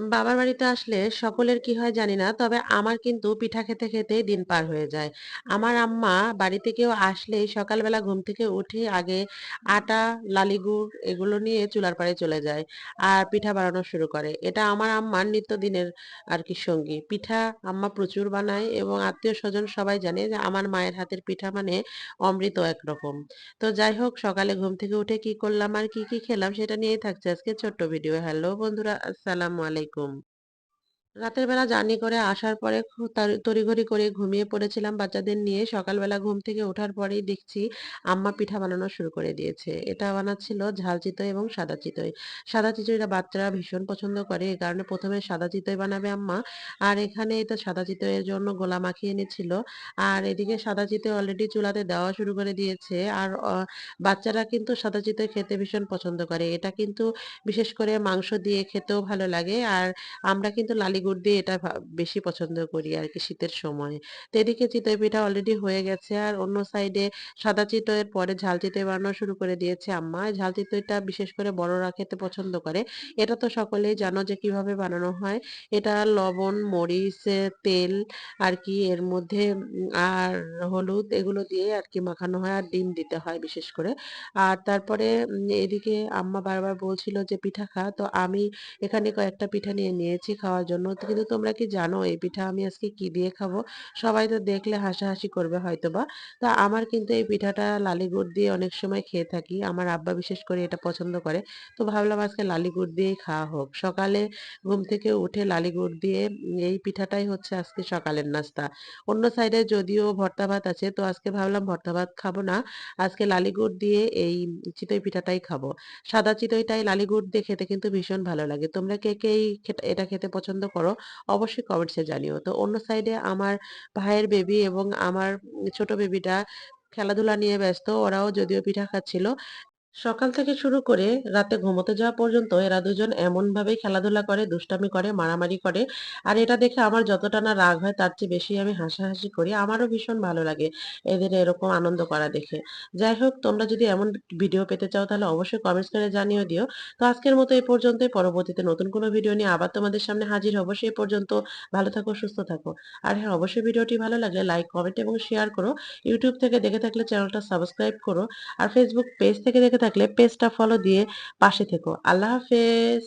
বাবার বাড়িতে আসলে সকলের কি হয় জানি না। তবে আমার কিন্তু পিঠা খেতে, খেতেই দিন পার হয়ে যায়। আমার আম্মা বাড়িতে কেউ আসলেই সকালবেলা ঘুম থেকে উঠে আগে আটা, লালি গুড় এগুলো নিয়ে চুলার পাড়ে চলে যায়। আর পিঠা বানানো শুরু করে। এটা আমার আম্মার নিত্যদিনের আর কি সঙ্গী। পিঠা আম্মা প্রচুর বানায় এবং আত্মীয় স্বজন সবাই জানে যে আমার মায়ের হাতের পিঠা মানে অমৃত একরকম। তো যাই হোক সকালে ঘুম থেকে উঠে কি করলাম আর কি, কি খেলাম সেটা নিয়েই থাকছে আজকে ছোট্ট ভিডিও। হ্যালো বন্ধুরা, আসসালামু আলাইকুম। alaikum. রাতের বেলা জার্নি করে আসার পরে তড়িঘড়ি করে ঘুমিয়ে পড়েছিলাম বাচ্চাদের নিয়ে। সকালবেলা ঘুম থেকে ওঠার পরেই দেখছি আম্মা পিঠা বানানো শুরু করে দিয়েছে। এটা বানাচ্ছিল ঝাল চিতই এবং সাদা চিতই। সাদা চিতইটা বাচ্চারা ভীষণ পছন্দ করে। এ কারণে প্রথমে সাদা চিতই বানাবে আম্মা। আর এখানে এটা সাদা চিতইয়ের জন্য গোলা মাখিয়ে নিচ্ছিল। আর এদিকে সাদা চিতই অলরেডি চুলাতে দেওয়া শুরু করে দিয়েছে। আর বাচ্চারা কিন্তু সাদা চিতই খেতে ভীষণ পছন্দ করে। এটা কিন্তু বিশেষ করে মাংস দিয়ে খেতেও ভালো লাগে। আর আমরা কিন্তু লালি গুড় দিয়ে এটা বেশি পছন্দ করি আর কি শীতের সময়। তো এদিকে চিতই পিঠা অলরেডি হয়ে গেছে। আর অন্য সাইডে সাদা চিতইয়ের পরে ঝাল চিতই বানানো শুরু করে দিয়েছে আম্মা। ঝাল চিতইটা বিশেষ করে বড়রা খেতে পছন্দ করে। এটা তো সকলেই জানো যে কীভাবে বানানো হয়। এটা লবণ, মরিচ, তেল আর কি এর মধ্যে আর হলুদ এগুলো দিয়ে আর কি মাখানো হয় আর ডিম দিতে হয় বিশেষ করে। আর তারপরে এদিকে আম্মা বারবার বলছিল যে পিঠা খা। তো আমি এখানে কয়েকটা পিঠা নিয়ে নিয়েছি খাওয়ার জন্য। কিন্তু তোমরা কি জানো এই পিঠা আমি আজকে কি দিয়ে খাব? সবাই তো দেখলে হাসাহাসি করবে হয়তোবা। তো আমার কিন্তু এই পিঠাটা লালি গুড় দিয়ে অনেক সময় খেয়ে থাকি। আমার আব্বা বিশেষ করে এটা পছন্দ করে। তো ভাবলাম আজকে লালি গুড় দিয়েই খাওয়া হোক। সকালে ঘুম থেকে উঠে লালি গুড় দিয়ে এই পিঠাটাই হচ্ছে আজকে সকালের নাস্তা। অন্য সাইডে যদিও ভর্তা ভাত আছে তো আজকে ভাবলাম ভর্তা ভাত খাব না। আজকে লালি গুড় দিয়ে এই চিতই পিঠাটাই খাব। সাদা চিতইটাই লালি গুড় দিয়ে খেতে কিন্তু ভীষণ ভালো লাগে। তোমরা কে, কে এটা খেতে পছন্দ করো? অবশ্যই কমেন্টসে জানিও। তো অন্য সাইডে আমার ভাইয়ের বেবি এবং আমার ছোট বেবিটা খেলাধুলা নিয়ে ব্যস্ত। ওরাও যদিও পিঠা খাচ্ছিল। সকাল থেকে শুরু করে রাতে ঘুমোতে যাওয়া পর্যন্ত এরা দুজন এমনভাবেই খেলাধুলা করে, দুষ্টামি করে, মারামারি করে। আর এটা দেখে আমার যতটা না রাগ হয় তার চেয়ে বেশি আমি হাসাহাসি করি। আমারও ভীষণ ভালো লাগে এদের এরকম আনন্দ করা দেখে। যাই হোক তোমরা যদি এমন ভিডিও পেতে চাও তাহলে অবশ্যই কমেন্টস করে জানিয়ে দিও। তো আজকের মতো এই পর্যন্তই। পরবর্তীতে নতুন কোনো ভিডিও নিয়ে আবার তোমাদের সামনে হাজির হব। সেই পর্যন্ত ভালো থাকো, সুস্থ থাকো। আর হ্যাঁ, অবশ্যই ভিডিওটি ভালো লাগলে লাইক, কমেন্ট এবং শেয়ার করো। ইউটিউব থেকে দেখে থাকলে চ্যানেলটা সাবস্ক্রাইব করো। আর ফেসবুক পেজ থেকে দেখে থাকলে পেজটা ফলো দিয়ে পাশে থেকো। আল্লাহ হাফেজ।